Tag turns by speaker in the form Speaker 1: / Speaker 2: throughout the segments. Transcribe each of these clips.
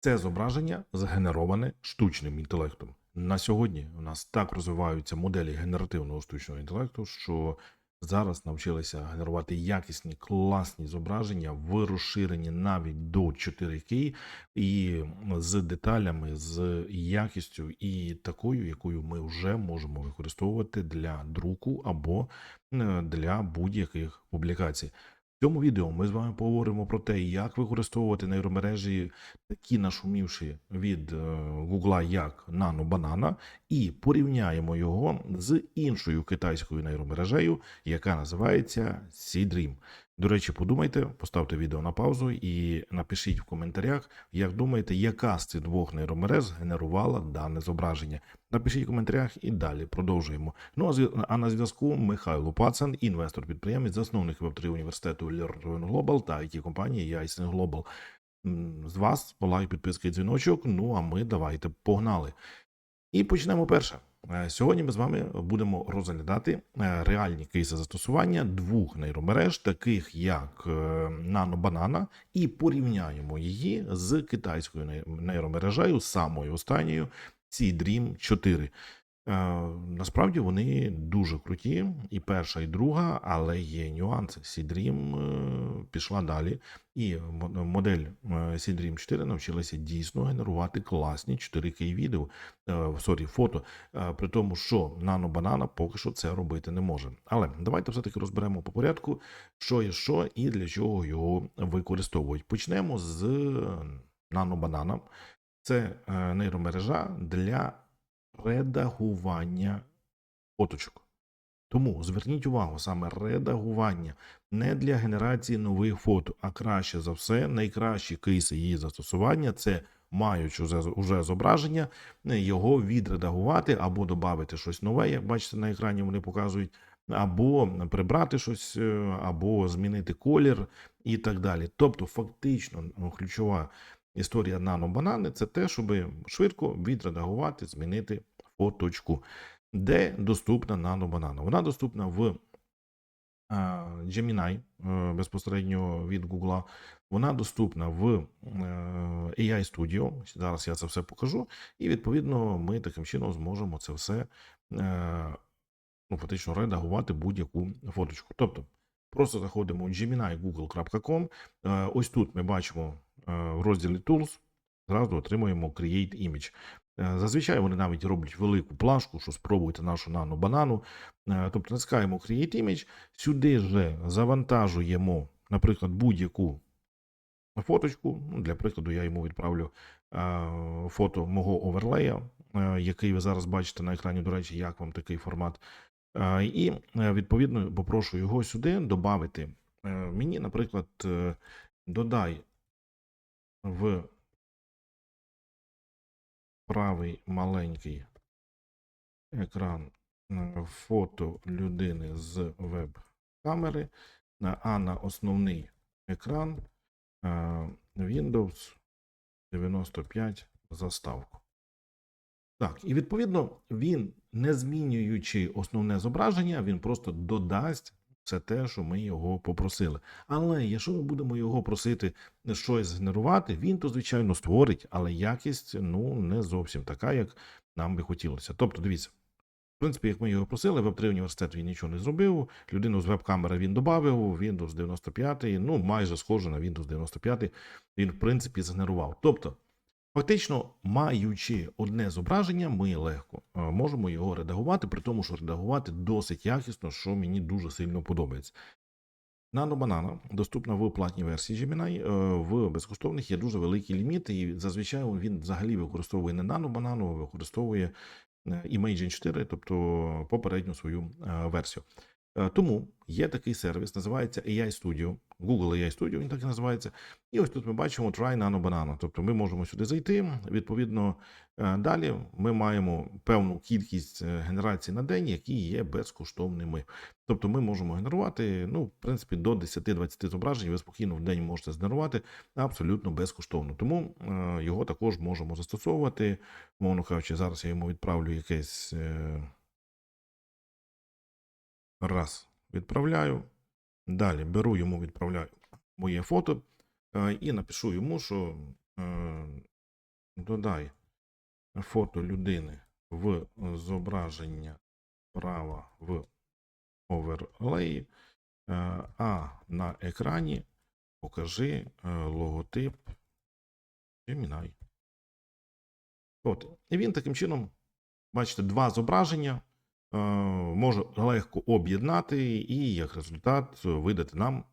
Speaker 1: Це зображення згенероване штучним інтелектом. На сьогодні у нас так розвиваються моделі генеративного штучного інтелекту, що зараз навчилися генерувати якісні, класні зображення в розширенні навіть до 4К і з деталями, з якістю і такою, якою ми вже можемо використовувати для друку або е, для будь-яких публікацій. Цьому відео ми з вами поговоримо про те, як використовувати нейромережі, такі нашумівші від Гугла, як Nano Banana, і порівняємо його з іншою китайською нейромережею, яка називається Seedream. До речі, подумайте, поставте відео на паузу і напишіть в коментарях, як думаєте, яка з цих двох нейромереж генерувала дане зображення. Напишіть в коментарях і далі продовжуємо. Ну а на зв'язку Михайло Пацан, інвестор-підприємець, засновник Web3 університету Learn Global та it компанії Яйсен Global. З вас лайк, підписка і дзвіночок. Ну а ми давайте погнали. І почнемо перше. Е, Сьогодні ми з вами будемо розглядати е, реальні кейси застосування двох нейромереж, таких як NanoBanana, і порівняємо її з китайською нейромережею, самою останньою Dream 4. Е, Насправді вони дуже круті, і перша, і друга, але є нюанси. Seedream е, пішла далі, і модель е, Seedream 4 навчилася дійсно генерувати класні 4К відео, сорі, фото, при тому, що Nano Banana поки що це робити не може. Але давайте все-таки розберемо по порядку, що є що і для чого його використовують. Почнемо з Nano Banana. Це нейромережа для редагування фоточок. Тому зверніть увагу саме редагування не для генерації нових фото, а краще за все, найкращі кейси її застосування це маючи уже зображення, е, його відредагувати або додати щось нове, як бачите на екрані, вони показують, або прибрати щось, е, або змінити колір і так далі. Тобто, фактично, ну, ключова історія нано-банани це те, щоб швидко відредагувати, змінити фоточку. Де доступна нано-банана? Вона доступна в е, Gemini е, безпосередньо від Google. Вона доступна в е, AI Studio. Зараз я це все покажу. І відповідно ми таким чином зможемо це все ну, фактично редагувати будь-яку фоточку. Тобто просто заходимо gemini.google.com. Е, Ось тут ми бачимо в розділі Tools, зразу отримуємо Create Image. Е, Зазвичай вони навіть роблять велику плашку, що спробуйте нашу нану-банану. Е, Тобто натискаємо Create Image, сюди же завантажуємо, наприклад, будь-яку фоточку. Ну, Для прикладу, я йому відправлю е, фото мого оверлея, який ви зараз бачите на екрані. До речі, як вам такий формат. І відповідно попрошу його сюди додати. Мені, наприклад, додай в правий маленький екран е, фото людини з веб-камери, а на основний екран е, Windows 95 заставку. Так, і відповідно він, не змінюючи основне зображення, він просто додасть все те, що ми його попросили. Але якщо ми будемо його просити щось згенерувати, він то, звичайно, створить, але якість ну, не зовсім така, як нам би хотілося. Тобто, дивіться. В принципі, як ми його просили, Web3 університет він нічого не зробив. Людину з веб-камери він додав, Windows 95, ну майже схоже на Windows 95, він, в принципі, згенерував. Тобто, фактично, маючи одне зображення, ми легко е, можемо його редагувати, при тому, що редагувати досить якісно, що мені дуже сильно подобається. Banana доступна в платній версії Gemini. е, В безкоштовних є дуже великий ліміт, і зазвичай він взагалі використовує не а використовує е, Imagen 4, тобто попередню свою версію. Е, Тому є такий сервіс, називається AI Studio, Google AI Studio, він так і називається. І ось тут ми бачимо Try Nano Banana. Тобто ми можемо сюди зайти. Відповідно, е, далі ми маємо певну кількість е, генерацій на день, які є безкоштовними. Тобто ми можемо генерувати, ну, в принципі, до 10-20 зображень ви спокійно в день можете згенерувати абсолютно безкоштовно. Тому його також можемо застосовувати. Мовно кажучи, зараз я йому відправлю якесь раз. Відправляю. Далі беру йому, відправляю моє фото е, і напишу йому, що е, додай фото людини в зображення права в оверлеї, е, а на екрані покажи логотип Gemini. От. І він таким чином, бачите, два зображення може легко об'єднати і як результат видати нам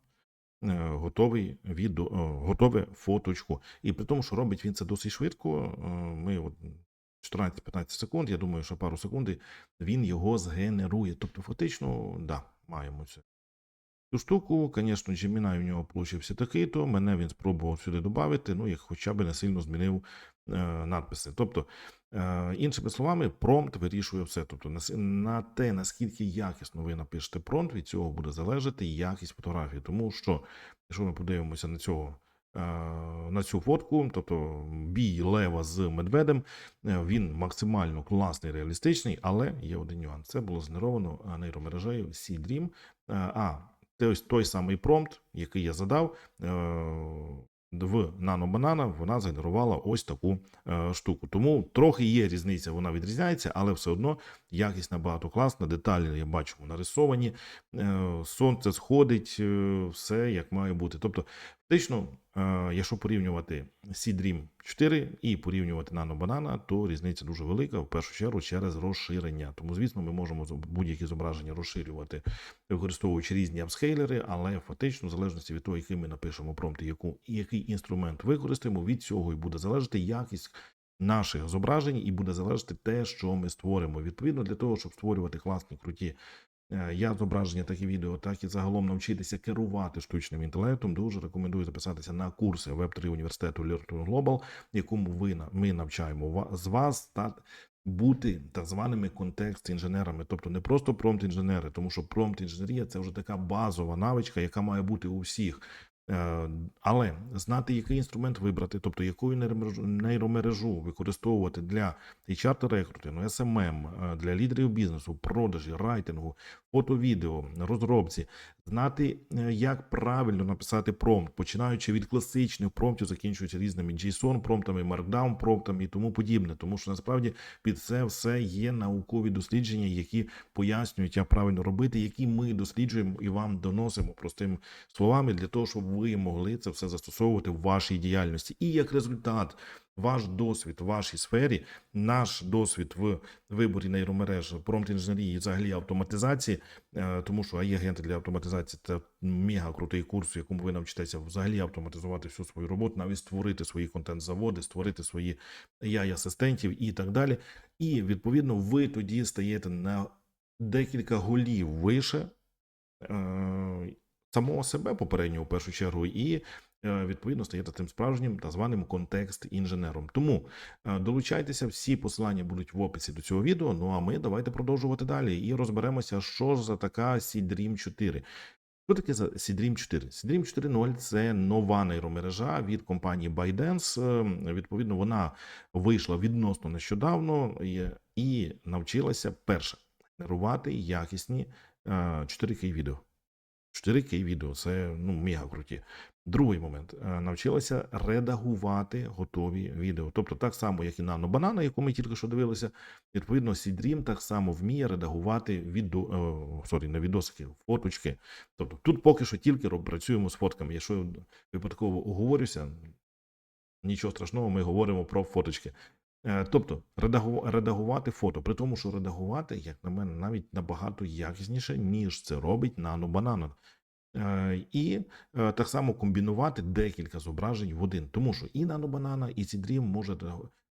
Speaker 1: е, готовий відео, е, готове фоточку. І при тому, що робить він це досить швидко. е, Ми от 14-15 секунд, я думаю, що пару секунд він його згенерує. Тобто, фактично, да, маємо це. Цю штуку, звісно, Gemini у нього получився такий, то мене він спробував сюди додати, ну, як хоча б не сильно змінив е, надписи. Тобто, е, іншими словами, промпт вирішує все. Тобто, на, те, наскільки якісно ви напишете промпт, від цього буде залежати якість фотографії. Тому що, якщо ми подивимося на цього. е, На цю фотку, тобто бій лева з медведем, е, він максимально класний, реалістичний, але є один нюанс. Це було згенеровано е, нейромережею C-Dream. Е, А той, той самий промпт, який я задав е, в нанобанана, вона згенерувала ось таку е, штуку. Тому трохи є різниця, вона відрізняється, але все одно якість набагато класна. Деталі я бачимо нарисовані, е, сонце сходить, е, все як має бути. Тобто, фактично, якщо порівнювати C-Dream 4 і порівнювати нанобанана, то різниця дуже велика, в першу чергу через розширення. Тому, звісно, ми можемо будь-які зображення розширювати, використовуючи різні апсхейлери, але фактично, в залежності від того, який ми напишемо промпт, яку і який інструмент використаємо, від цього і буде залежати якість наших зображень, і буде залежати те, що ми створимо. Відповідно, для того, щоб створювати класні, круті е, як зображення, так і відео, так і загалом навчитися керувати штучним інтелектом, дуже рекомендую записатися на курси Web3 університету Learn Global, якому ви ми навчаємо з вас та бути так званими контекст-інженерами, тобто не просто промпт-інженери, тому що промпт-інженерія це вже така базова навичка, яка має бути у всіх. Е, Але знати, який інструмент вибрати, тобто яку нейромережу, використовувати для HR рекрутингу, SMM, е, для лідерів бізнесу, продажі, райтингу, фото-відео, розробці, знати, е, як правильно написати промпт, починаючи від класичних промптів, закінчуючи різними JSON промптами, Markdown промптами і тому подібне. Тому що насправді під це все є наукові дослідження, які пояснюють, як правильно робити, які ми досліджуємо і вам доносимо простими словами для того, щоб ви могли це все застосовувати в вашій діяльності. І як результат, ваш досвід в вашій сфері, наш досвід в виборі нейромереж, промпт-інженерії і взагалі автоматизації, е, тому що AI агенти для автоматизації це мега крутий курс, в якому ви навчитеся взагалі автоматизувати всю свою роботу, навіть створити свої контент-заводи, створити свої AI-асистентів і так далі. І відповідно ви тоді стаєте на декілька голів вище е, самого себе попередньо в першу чергу, і відповідно стаєте тим справжнім та званим контекст-інженером. Тому е, долучайтеся, всі посилання будуть в описі до цього відео. Ну а ми давайте продовжувати далі і розберемося, що ж за така C-Dream 4. Що таке за C-Dream 4? C-Dream 4.0 – це нова нейромережа від компанії ByteDance. Е, Відповідно, вона вийшла відносно нещодавно і, навчилася перше генерувати якісні е, 4К відео. 4К відео це ну мега круті. Другий момент е, навчилася редагувати готові відео. Тобто, так само, як і Nano Banana, яку ми тільки що дивилися, відповідно, C-Dream так само вміє редагувати відео, е, сорі, не відосики, фоточки. Тобто тут поки що тільки працюємо з фотками. Якщо я випадково оговорюся, нічого страшного, ми говоримо про фоточки. Е, Тобто редагу- редагувати фото, при тому, що редагувати, як на мене, навіть набагато якісніше, ніж це робить Banana. Е, І е, так само комбінувати декілька зображень в один, тому що і Banana, і C-Dream може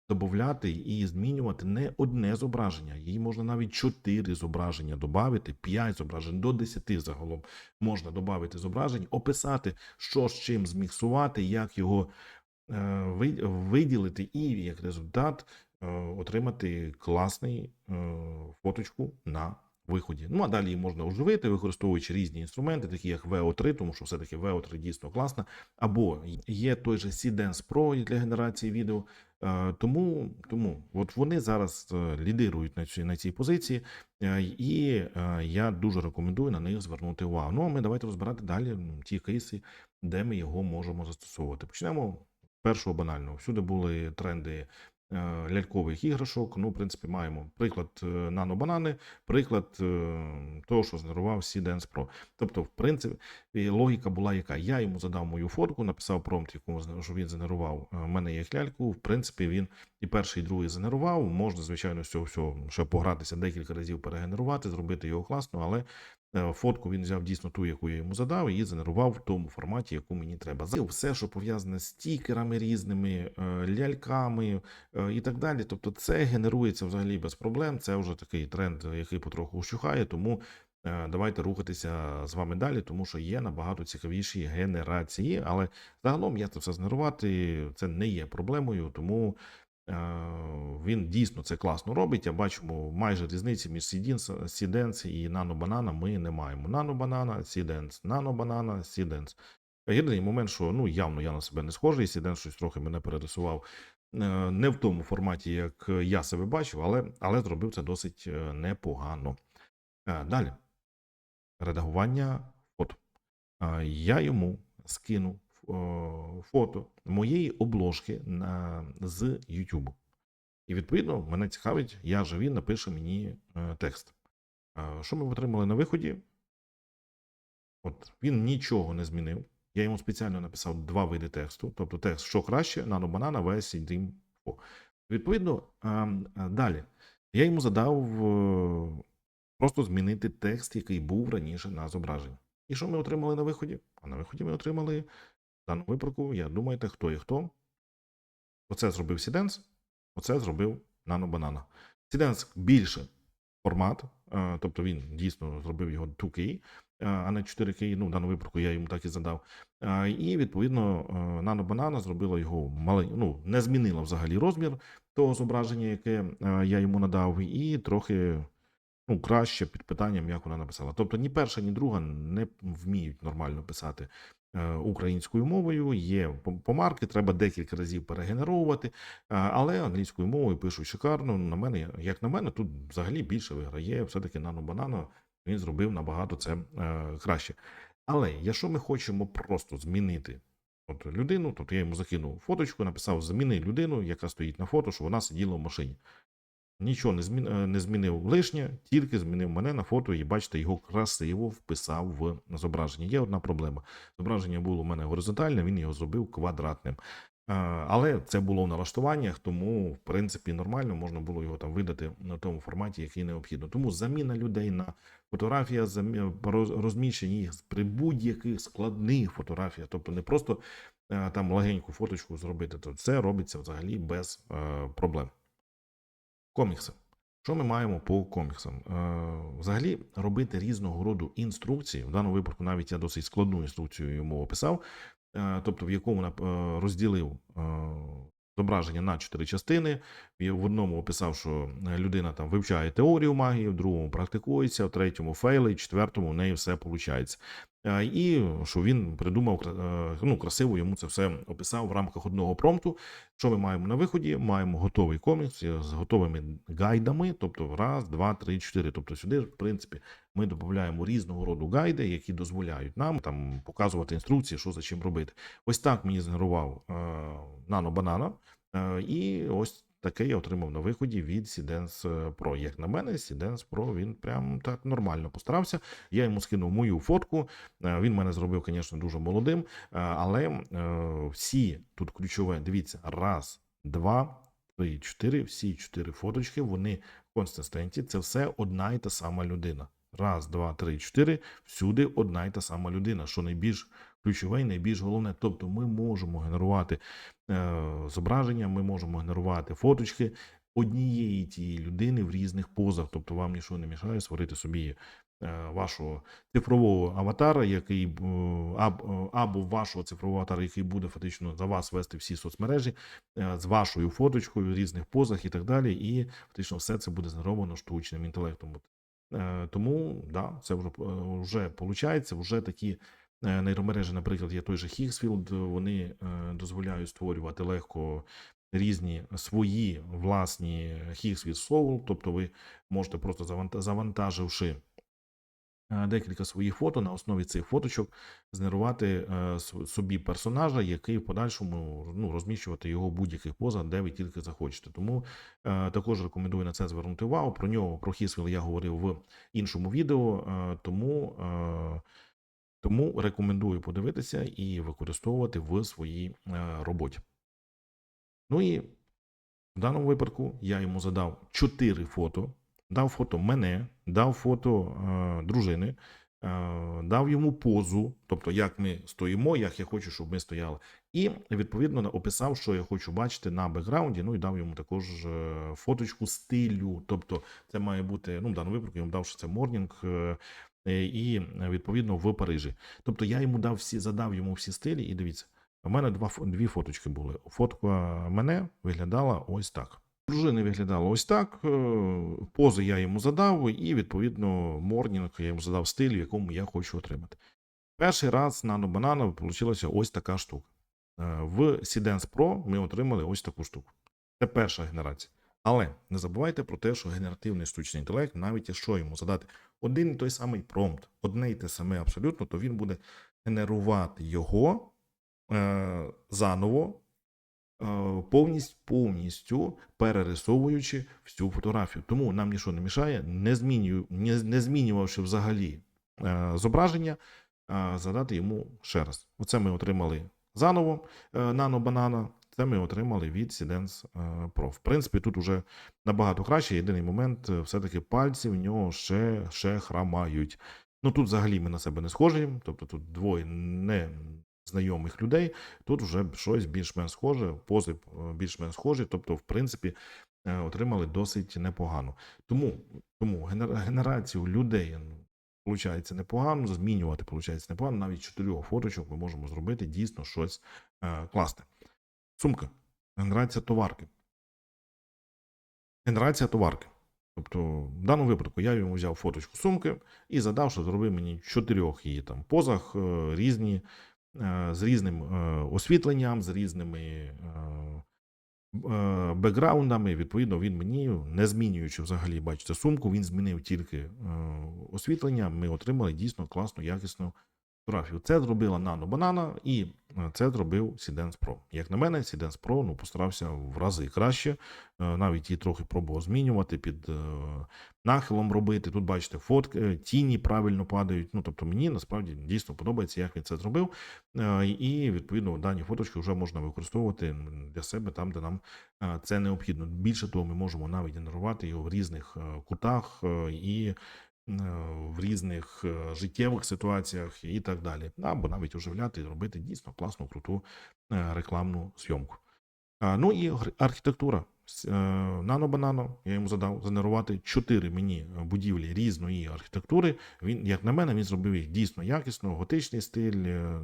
Speaker 1: додати і змінювати не одне зображення, їй можна навіть 4 зображення додати, 5 зображень до 10 загалом можна додати зображень, описати, що з чим зміксувати, як його виділити, і як результат е, отримати класний е, фоточку на виході. Ну а далі її можна оживити, використовуючи різні інструменти, такі як VO3, тому що все-таки VO3 дійсно класна. Або є той же C-Dance Pro для генерації відео. Е, Тому, тому от вони зараз е, лідирують на цій, на цій позиції, е, і е, я дуже рекомендую на них звернути увагу. Ну а ми давайте розбирати далі ті кейси, де ми його можемо застосовувати. Почнемо першого банального. Всюди були тренди е, лялькових іграшок. Ну, в принципі, маємо приклад е, нано-банани, приклад е, того, що згенерував C-Dance Pro. Тобто, в принципі, логіка була яка. Я йому задав мою фотку, написав промпт, якому що він згенерував. Мене є ляльку. В принципі, він і перший, і другий згенерував. Можна, звичайно, з цього всього ще погратися декілька разів, перегенерувати, зробити його класно, але фотку він взяв дійсно ту, яку я йому задав, і згенерував в тому форматі, яку мені треба. Все, що пов'язане з стікерами різними, е, ляльками е, і так далі. Тобто, це генерується взагалі без проблем. Це вже такий тренд, який потроху ущухає. Тому е, давайте рухатися з вами далі, тому що є набагато цікавіші генерації. Але загалом я це все згенерувати, це не є проблемою, тому. Е, Він дійсно це класно робить. Я бачимо майже різниці між Seedance і Nano Ми не маємо. Seedance, Nano Banana, Seedance. Єдиний момент, що ну явно я на себе не схожий. Seedance щось трохи мене перерисував е, не в тому форматі, як я себе бачив, але, але зробив це досить е, непогано. Далі. Редагування. Е, Я йому скинув е, фото моєї обложки на, з YouTube. І відповідно мене цікавить, я же він напише мені е, текст. Що ми отримали на виході? От він нічого не змінив. Я йому спеціально написав два види тексту. Тобто текст, що краще, Nano Banana version Dream 4. Відповідно, далі. Я йому задав е, просто змінити текст, який був раніше на зображенні. І що ми отримали на виході? А на виході ми отримали в даному випадку, я думаєте, хто є хто. Оце зробив Сіденс, оце зробив Nano Banana. Сіденс більше формат, е, тобто він дійсно зробив його 2K, е, а не 4K. Ну, в даному випадку я йому так і задав. Е, І відповідно е, Nano Banana зробила його малень... ну, не змінила взагалі розмір того зображення, яке я йому надав, і трохи ну, краще під питанням, як вона написала. Тобто ні перша, ні друга не вміють нормально писати українською мовою. Є пом- помарки, треба декілька разів перегенеровувати, е, але англійською мовою пишуть шикарно. На мене, як на мене, тут взагалі більше виграє. Все-таки Nano Banana він зробив набагато це е, краще. Але якщо ми хочемо просто змінити от людину, тобто я йому закинув фоточку, написав зміни людину, яка стоїть на фото, що вона сиділа в машині. Нічого не, змін, е, не змінив лишнє, тільки змінив мене на фото, і бачите, його красиво вписав в зображення. Є одна проблема. Зображення було у мене горизонтальне, він його зробив квадратним. Е, Але це було в налаштуваннях, тому в принципі нормально можна було його там видати на тому форматі, який необхідно. Тому заміна людей на фотографія, розміщення їх при будь-яких складних фотографіях, тобто не просто е, там легеньку фоточку зробити, то це робиться взагалі без проблем. Комікси. Що ми маємо по коміксам? Е, взагалі робити різного роду інструкції. В даному випадку навіть я досить складну інструкцію йому описав, е, тобто в якому е, розділив е, зображення на чотири частини. В одному описав, що людина там вивчає теорію магії, в другому практикується, в третьому фейли, в четвертому у неї все виходить. І що він придумав е, ну, красиво йому це все описав в рамках одного промпту. Що ми маємо на виході? Маємо готовий комікс з готовими гайдами, тобто раз, два, три, чотири. Тобто сюди, в принципі, ми додаємо різного роду гайди, які дозволяють нам там показувати інструкції, що за чим робити. Ось так мені згенерував е, Banana. Е, і ось таке я отримав на виході від Seedance Pro. Як на мене, Seedance Pro він прям так нормально постарався. Я йому скинув мою фотку. Е, Він мене зробив, звісно, дуже молодим. Е, Але е, всі тут ключове, дивіться, раз, два, три, чотири, всі чотири фоточки, вони консистенті. Це все одна і та сама людина. Раз, два, три, чотири. Всюди одна і та сама людина, що найбільш ключове і найбільш головне. Тобто ми можемо генерувати е, зображення, ми можемо генерувати фоточки однієї тієї людини в різних позах. Тобто вам нічого не мішає створити собі е, вашого цифрового аватара, який е, е, або вашого цифрового аватара, який буде фактично за вас вести всі соцмережі з вашою фоточкою в різних позах і так далі. І фактично все це буде згенеровано штучним інтелектом. Тому да, це вже, вже виходить, вже такі. Е, Нейромережі, наприклад, є той же Хігсфілд, вони е, дозволяють створювати легко різні свої власні Higgsfield Soul, тобто ви можете просто завантаживши е, декілька своїх фото на основі цих фоточок згенерувати собі персонажа, який в подальшому ну, розміщувати його будь-яких позах, де ви тільки захочете. Тому також рекомендую на це звернути увагу. Про нього, про Хісвіл я говорив в іншому відео, тому, тому рекомендую подивитися і використовувати в своїй е, роботі. Ну і в даному випадку я йому задав 4 фото, дав фото мене, дав фото е, дружини, е, дав йому позу, тобто як ми стоїмо, як я хочу, щоб ми стояли. І відповідно описав, що я хочу бачити на бекграунді. Ну і дав йому також е, фоточку стилю. Тобто, це має бути, ну в даному випадку я йому дав, що це морнінг. Е, І е, відповідно в Парижі. Тобто я йому дав всі, задав йому всі стилі, і дивіться, у мене два дві фоточки були. Фотка мене виглядала ось так. Дружини виглядала ось так. е, Пози я йому задав, і відповідно морнінг я йому задав стиль, в якому я хочу отримати. Перший раз на банана вийшла ось така штука. В Sidance Pro ми отримали ось таку штуку. Це перша генерація. Але не забувайте про те, що генеративний штучний інтелект, навіть якщо йому задати один і той самий промпт, одне і те саме абсолютно, то він буде генерувати його е, заново, е, повністю, повністю перерисовуючи всю фотографію. Тому нам нічого не мішає, не, змінюю, не, не змінювавши взагалі е, зображення, е, задати йому ще раз. Оце ми отримали заново е, нано банана. Це ми отримали від Sidence е, Pro. В принципі, тут уже набагато краще. Єдиний момент, е, все-таки пальці в нього ще, ще храмають. Ну тут взагалі ми на себе не схожі, тобто тут двоє не знайомих людей. Тут вже щось більш-менш схоже, пози е, більш-менш схожі, тобто, в принципі, отримали досить непогано. Тому, тому генерацію людей ну, Получається непогано, змінювати получається непогано. Навіть чотирьох фоточок ми можемо зробити дійсно щось класне. Сумка. Генерація товарки. Генерація товарки. Тобто, в даному випадку я йому взяв фоточку сумки і задав, що зробив мені чотирьох її там позах е, різні, е, з різним е, освітленням, з різними бекграундами. Відповідно, він мені, не змінюючи взагалі, бачите, сумку, він змінив тільки освітлення. Ми отримали дійсно класну, якісну фотографію. Це зробила Nano Banana і е, це зробив Sidance Pro. Як на мене, Sidance Pro ну, постарався в рази краще. Е, Навіть її трохи пробував змінювати, під е, нахилом робити. Тут бачите, фотки, тіні правильно падають. Ну, тобто мені насправді дійсно подобається, як він це зробив. І відповідно дані фоточки вже можна використовувати для себе там, де нам це необхідно. Більше того, ми можемо навіть генерувати його в різних кутах і в різних е, життєвих ситуаціях і так далі. Або навіть оживляти робити дійсно класну, круту е, рекламну зйомку. Ну і архітектура. Нано банано, я йому задав генерувати чотири мені е, будівлі різної архітектури. Він, як на мене, він зробив їх дійсно якісно, готичний стиль, е,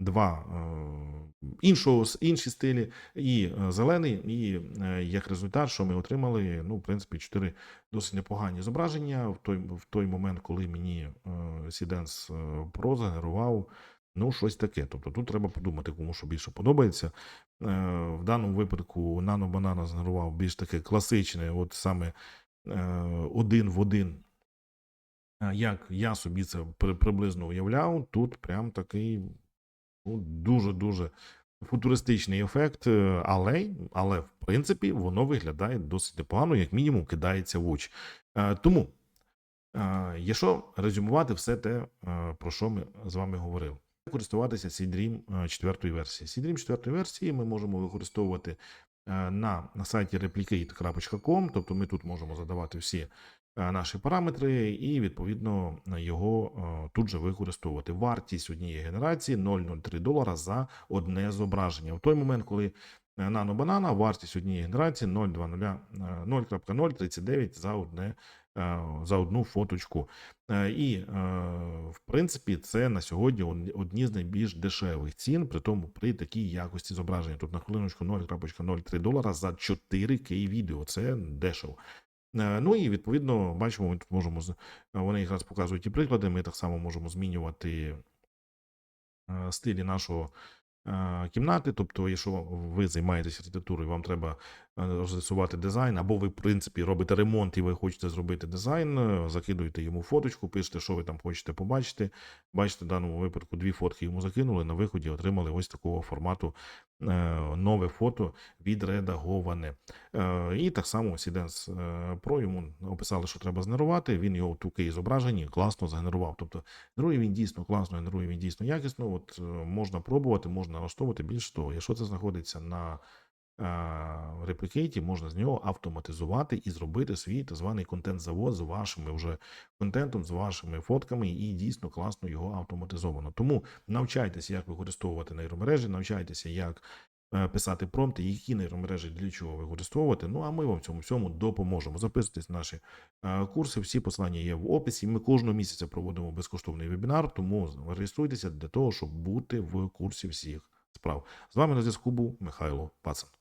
Speaker 1: два е, іншого, інші стилі, і е, зелений, і е, як результат, що ми отримали, ну, в принципі, чотири досить непогані зображення в той, в той момент, коли мені е, е, Pro згенерував. Ну, щось таке. Тобто тут треба подумати, кому що більше подобається. В даному випадку Nano Banana згенерував більш таке класичне, от саме один в один. Як я собі це приблизно уявляв, тут прям такий ну, дуже-дуже футуристичний ефект, е, але, але в принципі воно виглядає досить непогано, як мінімум кидається в очі. Е, Тому, е, якщо резюмувати все те, про що ми з вами говорили. Користуватися CDream 4 версії. CDream 4 версії ми можемо використовувати на, на сайті replicate.com, тобто ми тут можемо задавати всі наші параметри і відповідно його е, тут же використовувати. Вартість однієї генерації 0,03 долара за одне зображення. В той момент, коли Nano Banana, вартість однієї генерації 0,20, е, 0.039 за одне е, за одну фоточку. Е, І, е, в принципі, це на сьогодні одні з найбільш дешевих цін, при тому при такій якості зображення. Тут на хвилиночку 0.03 долара за 4К відео. Це дешево. Е, Ну і відповідно, бачимо, ми можемо вони якраз показують і приклади. Ми так само можемо змінювати е, стилі нашого е, кімнати. Тобто, якщо ви займаєтесь архітектурою, вам треба розрисувати дизайн, або ви, в принципі, робите ремонт і ви хочете зробити дизайн, е, закидуєте йому фоточку, пишете, що ви там хочете побачити. Бачите, в даному випадку дві фотки йому закинули, на виході отримали ось такого формату е, нове фото відредаговане. Е, І так само Сіденс Pro йому описали, що треба згенерувати. Він його туки зображені класно згенерував. Тобто генерує він дійсно класно, генерує він дійсно якісно. От е, можна пробувати, можна налаштовувати. Більш того, якщо це знаходиться на е, реплікейті, можна з нього автоматизувати і зробити свій так званий контент-завод з вашими вже контентом, з вашими фотками, і дійсно класно його автоматизовано. Тому навчайтеся, як використовувати нейромережі, навчайтеся, як е, писати промпти, які нейромережі для чого використовувати. Ну а ми вам в цьому всьому допоможемо. Записуйтесь на наші е, курси. Всі послання є в описі. Ми кожного місяця проводимо безкоштовний вебінар, тому реєструйтеся для того, щоб бути в курсі всіх справ. З вами на зв'язку був Михайло Пацан.